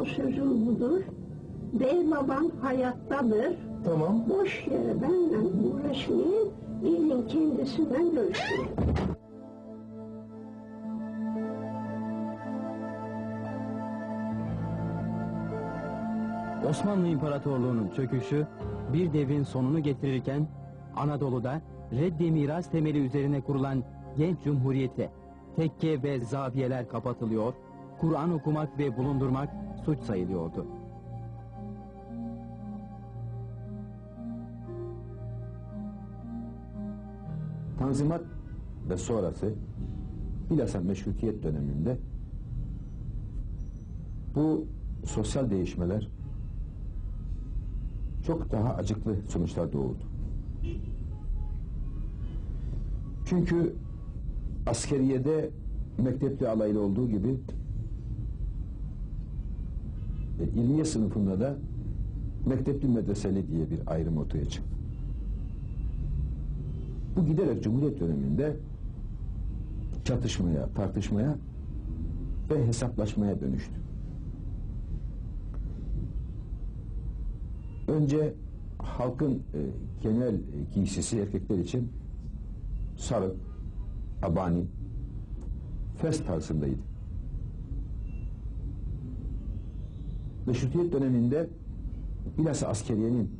sözüm budur. Bey babam hayattadır. Tamam. Boş yere benimle uğraşmayın. Gidin kendisinden görüşün. Osmanlı İmparatorluğu'nun çöküşü bir devrin sonunu getirirken Anadolu'da reddi miras temeli üzerine kurulan genç cumhuriyete tekke ve zaviyeler kapatılıyor, Kur'an okumak ve bulundurmak suç sayılıyordu. Tanzimat ve sonrası bilhassa meşrutiyet döneminde bu sosyal değişmeler çok daha acıklı sonuçlar doğurdu. Çünkü askeriyede mektepli alaylı olduğu gibi e, ilmiye sınıfında da mektepli medreseli diye bir ayrım ortaya çıktı. Bu giderek Cumhuriyet döneminde çatışmaya, tartışmaya ve hesaplaşmaya dönüştü. Önce halkın e, genel e, giysisi erkekler için sarık, abani, fes tarzındaydı. Meşrutiyet döneminde bilhassa askeriyenin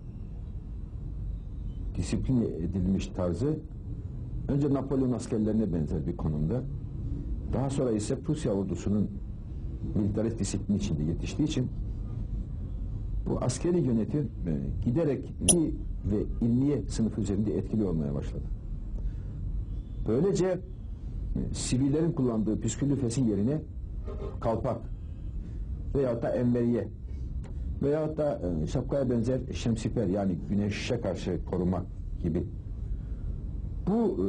disipline edilmiş tarzı önce Napolyon askerlerine benzer bir konumda. Daha sonra ise Prusya ordusunun militarist disiplin içinde yetiştiği için bu askeri yönetim giderek ki ve ilmiye sınıfı üzerinde etkili olmaya başladı. Böylece e, sivillerin kullandığı püsküllü fesin yerine kalpak veyahut da enveriye veyahut da e, şapkaya benzer şemsiper yani güneşe karşı korumak gibi. Bu e,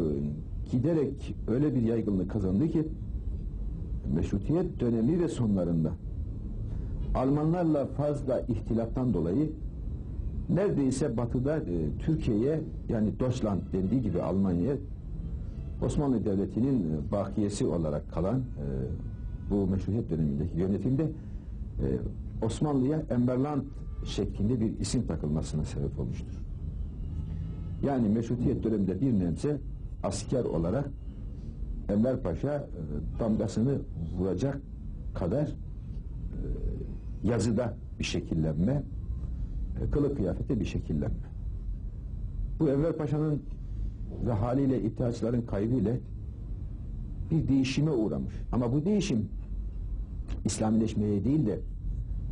giderek öyle bir yaygınlık kazandı ki meşrutiyet dönemi ve sonlarında Almanlarla fazla ihtilaftan dolayı neredeyse batıda e, Türkiye'ye yani Deutschland dendiği gibi Almanya'ya Osmanlı Devleti'nin e, bakiyesi olarak kalan e, bu meşruiyet dönemindeki yönetimde e, Osmanlı'ya Emberland şeklinde bir isim takılmasına sebep olmuştur. Yani meşrutiyet döneminde bir nebze asker olarak Enver Paşa e, damgasını vuracak kadar e, yazıda bir şekillenme, e, kılık kıyafete bir şekillenme. Bu Enver Paşa'nın ve haliyle ihtiyaçların kaybıyla bir değişime uğramış. Ama bu değişim İslamileşmeye değil de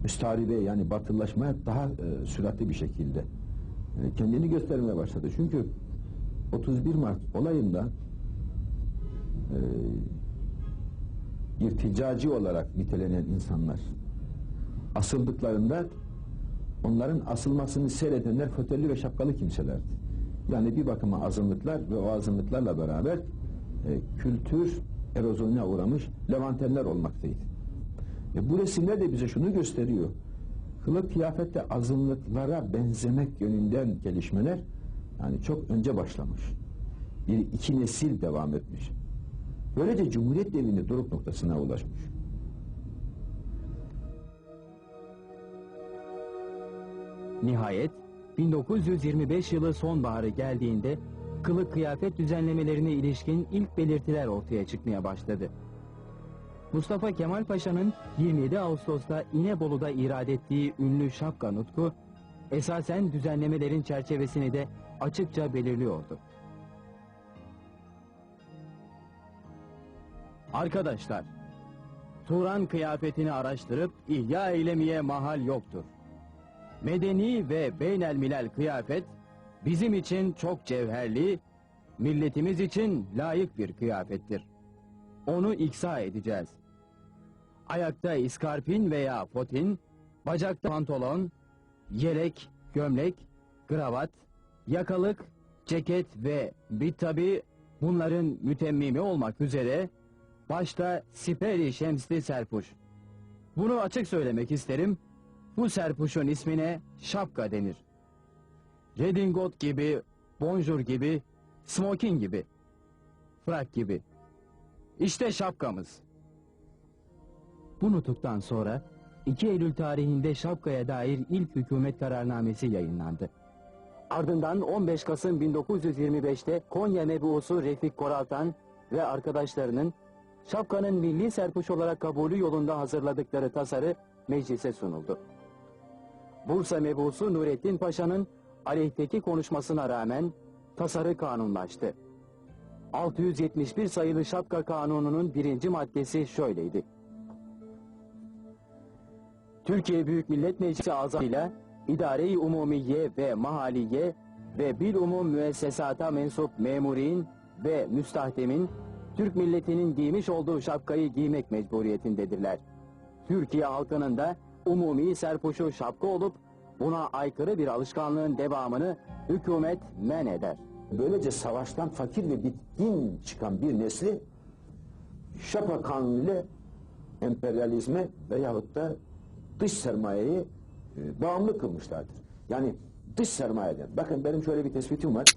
müstaribe yani batılılaşmaya daha e, süratli bir şekilde e, kendini göstermeye başladı. Çünkü 31 Mart olayında e, irticacı olarak nitelenen insanlar asıldıklarında onların asılmasını seyredenler fötelli ve şapkalı kimselerdi. Yani bir bakıma azınlıklar ve o azınlıklarla beraber e, kültür erozyonuna uğramış Levantenler olmaktaydı. E, bu resimler de bize şunu gösteriyor. Kılık kıyafette azınlıklara benzemek yönünden gelişmeler yani çok önce başlamış. Bir iki nesil devam etmiş. Böylece Cumhuriyet devrinde doruk noktasına ulaşmış. Nihayet 1925 yılı sonbaharı geldiğinde kılık kıyafet düzenlemelerine ilişkin ilk belirtiler ortaya çıkmaya başladı. Mustafa Kemal Paşa'nın 27 Ağustos'ta İnebolu'da irad ettiği ünlü şapka nutku, esasen düzenlemelerin çerçevesini de açıkça belirliyordu. Arkadaşlar, Turan kıyafetini araştırıp ihya eylemeye mahal yoktur. Medeni ve beynelmilel kıyafet bizim için çok cevherli, milletimiz için layık bir kıyafettir. Onu iksa edeceğiz. Ayakta iskarpin veya fotin, bacakta pantolon, yelek, gömlek, kravat, yakalık, ceket ve bir tabi bunların mütemmimi olmak üzere başta siperi şemsli serpuş. Bunu açık söylemek isterim. Bu serpuşun ismine şapka denir. Redingot gibi, bonjour gibi, smoking gibi, frak gibi. İşte şapkamız. Bu nutuktan sonra 2 Eylül tarihinde şapkaya dair ilk hükümet kararnamesi yayınlandı. Ardından 15 Kasım 1925'te Konya mebusu Refik Koraltan ve arkadaşlarının şapkanın milli serpuş olarak kabulü yolunda hazırladıkları tasarı meclise sunuldu. Bursa mebusu Nurettin Paşa'nın aleyhteki konuşmasına rağmen tasarı kanunlaştı. 671 sayılı şapka kanununun birinci maddesi şöyleydi. Türkiye Büyük Millet Meclisi azamıyla idare-i umumiye ve mahaliye ve bilumum müessesata mensup memurin ve müstahdemin Türk milletinin giymiş olduğu şapkayı giymek mecburiyetindedirler. Türkiye halkının da umumi serpuşu şapka olup buna aykırı bir alışkanlığın devamını hükümet men eder. Böylece savaştan fakir ve bitkin çıkan bir nesli şapa kanunu ile emperyalizme veyahut da dış sermayeyi e, bağımlı kılmışlardır. Yani dış sermayeden. Bakın benim şöyle bir tespitim var.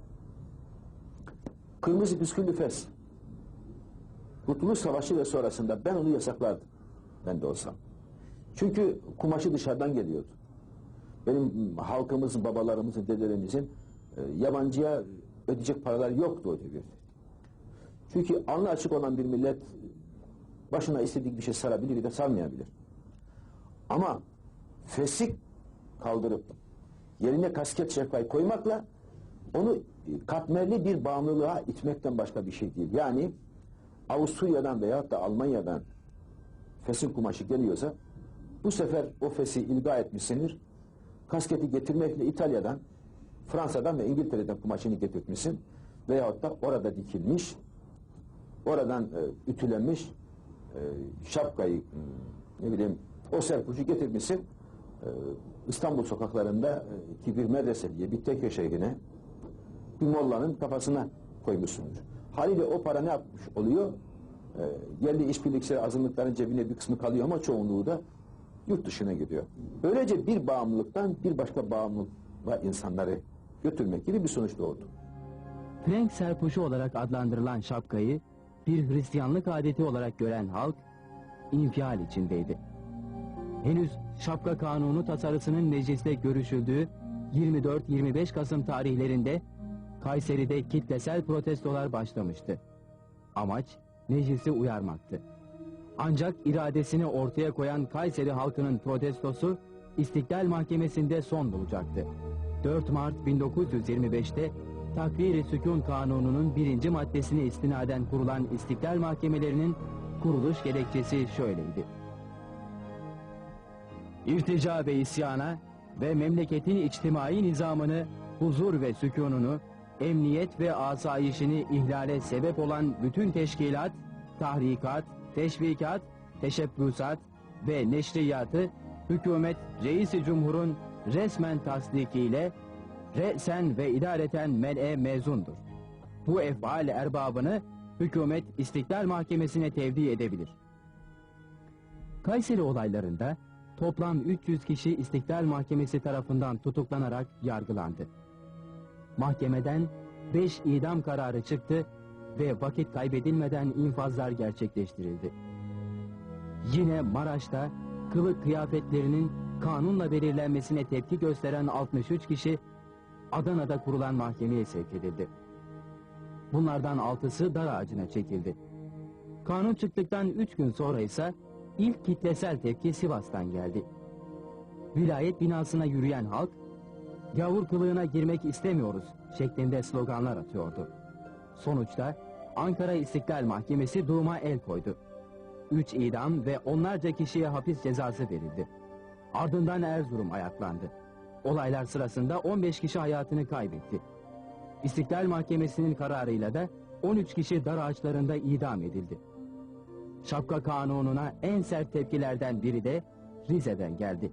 Kırmızı püsküllü fes. Kurtuluş Savaşı ve sonrasında ben onu yasaklardım. Ben de olsam. Çünkü kumaşı dışarıdan geliyordu. Benim halkımızın, babalarımızın, dedelerimizin e, yabancıya ödeyecek paralar yoktu o devirde. Çünkü alnı açık olan bir millet başına istediği bir şey sarabilir bir de sarmayabilir. Ama fesik kaldırıp yerine kasket şefkayı koymakla onu katmerli bir bağımlılığa itmekten başka bir şey değil. Yani Avusturya'dan veyahut da Almanya'dan fesin kumaşı geliyorsa bu sefer o fesi ilga etmişsindir. Kasketi getirmekle İtalya'dan, Fransa'dan ve İngiltere'den kumaşını getirtmişsin. Veyahut da orada dikilmiş, oradan e, ütülenmiş e, şapkayı, e, ne bileyim o serpucu getirmişsin. E, İstanbul sokaklarında e, ki bir medrese diye bir tek şeyhine bir mollanın kafasına koymuşsundur. Haliyle o para ne yapmış oluyor? E, yerli işbirlikçileri azınlıkların cebine bir kısmı kalıyor ama çoğunluğu da yurt dışına gidiyor. Böylece bir bağımlılıktan bir başka bağımlılığa insanları götürmek gibi bir sonuç doğdu. Frank serpuşu olarak adlandırılan şapkayı bir Hristiyanlık adeti olarak gören halk infial içindeydi. Henüz şapka kanunu tasarısının mecliste görüşüldüğü 24-25 Kasım tarihlerinde Kayseri'de kitlesel protestolar başlamıştı. Amaç meclisi uyarmaktı. Ancak iradesini ortaya koyan Kayseri halkının protestosu İstiklal Mahkemesi'nde son bulacaktı. 4 Mart 1925'te Takvir-i Sükun Kanunu'nun birinci maddesine istinaden kurulan İstiklal Mahkemelerinin kuruluş gerekçesi şöyleydi. İrtica ve isyana ve memleketin içtimai nizamını, huzur ve sükununu, emniyet ve asayişini ihlale sebep olan bütün teşkilat, tahrikat, teşvikat, teşebbüsat ve neşriyatı hükümet reisi cumhurun resmen tasdikiyle re'sen ve idareten mel'e mezundur. Bu efal erbabını hükümet İstiklal Mahkemesi'ne tevdi edebilir. Kayseri olaylarında toplam 300 kişi İstiklal Mahkemesi tarafından tutuklanarak yargılandı. Mahkemeden 5 idam kararı çıktı ve vakit kaybedilmeden infazlar gerçekleştirildi. Yine Maraş'ta kılık kıyafetlerinin kanunla belirlenmesine tepki gösteren 63 kişi Adana'da kurulan mahkemeye sevk edildi. Bunlardan altısı dar ağacına çekildi. Kanun çıktıktan 3 gün sonra ise ilk kitlesel tepki Sivas'tan geldi. Vilayet binasına yürüyen halk, gavur kılığına girmek istemiyoruz şeklinde sloganlar atıyordu. Sonuçta Ankara İstiklal Mahkemesi duruma el koydu. Üç idam ve onlarca kişiye hapis cezası verildi. Ardından Erzurum ayaklandı. Olaylar sırasında 15 kişi hayatını kaybetti. İstiklal Mahkemesi'nin kararıyla da 13 kişi dar ağaçlarında idam edildi. Şapka kanununa en sert tepkilerden biri de Rize'den geldi.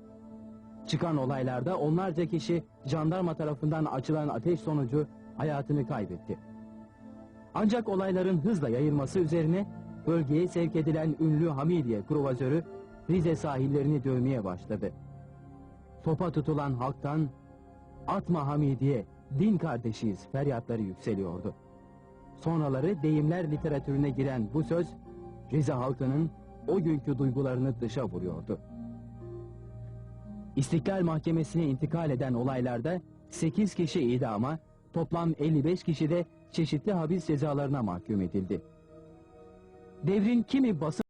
Çıkan olaylarda onlarca kişi jandarma tarafından açılan ateş sonucu hayatını kaybetti. Ancak olayların hızla yayılması üzerine bölgeye sevk edilen ünlü Hamidiye kruvazörü Rize sahillerini dövmeye başladı. Topa tutulan halktan atma Hamidiye din kardeşiyiz feryatları yükseliyordu. Sonraları deyimler literatürüne giren bu söz Rize halkının o günkü duygularını dışa vuruyordu. İstiklal Mahkemesi'ne intikal eden olaylarda 8 kişi idama, toplam 55 kişi de çeşitli hapis cezalarına mahkum edildi. Devrin kimi basın